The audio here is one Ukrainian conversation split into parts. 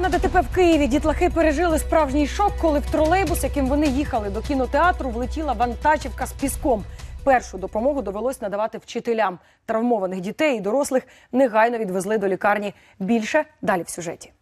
Нещодавно ДТП в Києві дітлахи пережили справжній шок, коли в тролейбус, яким вони їхали до кінотеатру, влетіла вантажівка з піском. Першу допомогу довелось надавати вчителям. Травмованих дітей і дорослих негайно відвезли до лікарні. Більше далі в сюжеті.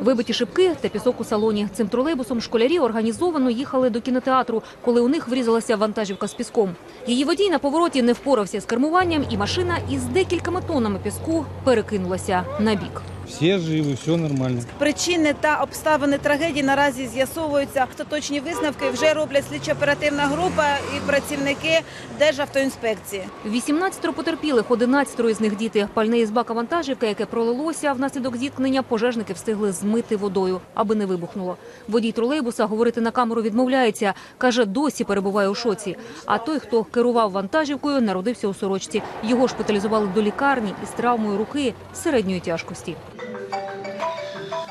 Вибиті шибки та пісок у салоні. Цим тролейбусом школярі організовано їхали до кінотеатру, коли у них врізалася вантажівка з піском. Її водій на повороті не впорався з кермуванням, і машина із декількома тоннами піску перекинулася на бік. Все живы, все нормально. Причини та обставини трагедії наразі з'ясовуються. Остаточні висновки вже роблять слідчо-оперативна група і працівники Державтоінспекції. 18 потерпілих, 11 із них діти. Пальне із бака вантажівки, яке пролилося внаслідок зіткнення, пожежники встигли змити водою, аби не вибухнуло. Водій тролейбуса говорити на камеру відмовляється. Каже, досі перебуває у шоці. А той, хто керував вантажівкою, народився у сорочці. Його шпиталізували до лікарні із травмою руки середньої тяжкості.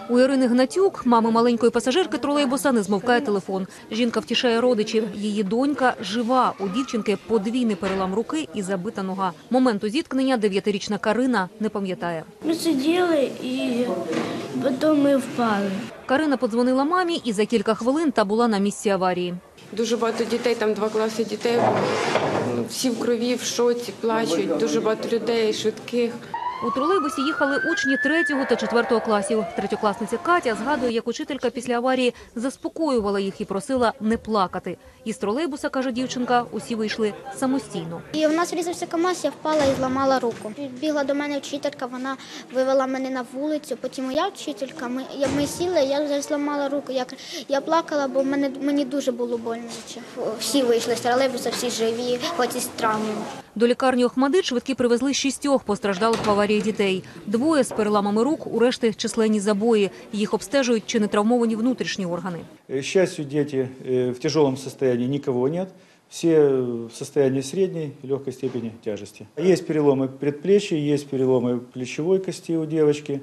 У Ірини Гнатюк, мами маленької пасажирки тролейбуса, не змовкає телефон. Жінка втішає родичів. Її донька жива. У дівчинки подвійний перелам руки і забита нога. Моменту зіткнення дев'ятирічна Карина не пам'ятає. Ми сиділи і потім ми впали. Карина подзвонила мамі і за кілька хвилин та була на місці аварії. Дуже багато дітей, там два класи дітей. Всі в крові, в шоці, плачуть. Дуже багато людей, швидких. У тролейбусі їхали учні третього та четвертого класів. Третьокласниця Катя згадує, як учителька після аварії заспокоювала їх і просила не плакати. Із тролейбуса, каже дівчинка, усі вийшли самостійно. І в нас різався КАМАЗ, я впала і зламала руку. Бігла до мене вчителька, вона вивела мене на вулицю. Потім моя вчителька, ми, я- ми сіли, я вже зламала руку. Я, я плакала, бо мене, мені дуже було больно. Всі вийшли з тролейбуса, всі живі, хоч і з травмами. До лікарні Охмадит швидкі привезли шістьох постраждалих в аварії дітей. Двоє з переламами рук, у решти численні забої. Їх обстежують чи не травмовані внутрішні органи. Э, К счастью, дети э, в тяжелом состоянии никого нет. Все в состоянии средней и легкой степени тяжести. Есть переломы предплечья, есть переломы плечевой кости у девочки.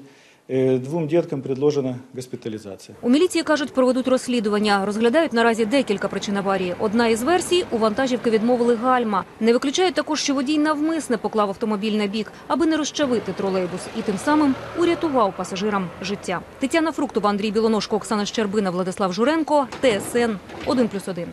Э, Двум деткам предложена госпитализация. У міліції кажуть, проведуть розслідування. Розглядають наразі декілька причин аварії. Одна із версій у вантажівки відмовили гальма. Не виключають також, що водій навмисне поклав автомобіль на бік, аби не розчавити тролейбус, і тим самим урятував пасажирам життя. Тетяна Фруктова, Андрій Білоножко, Оксана Щербина, Владислав Журенко, ТСН 1+,1.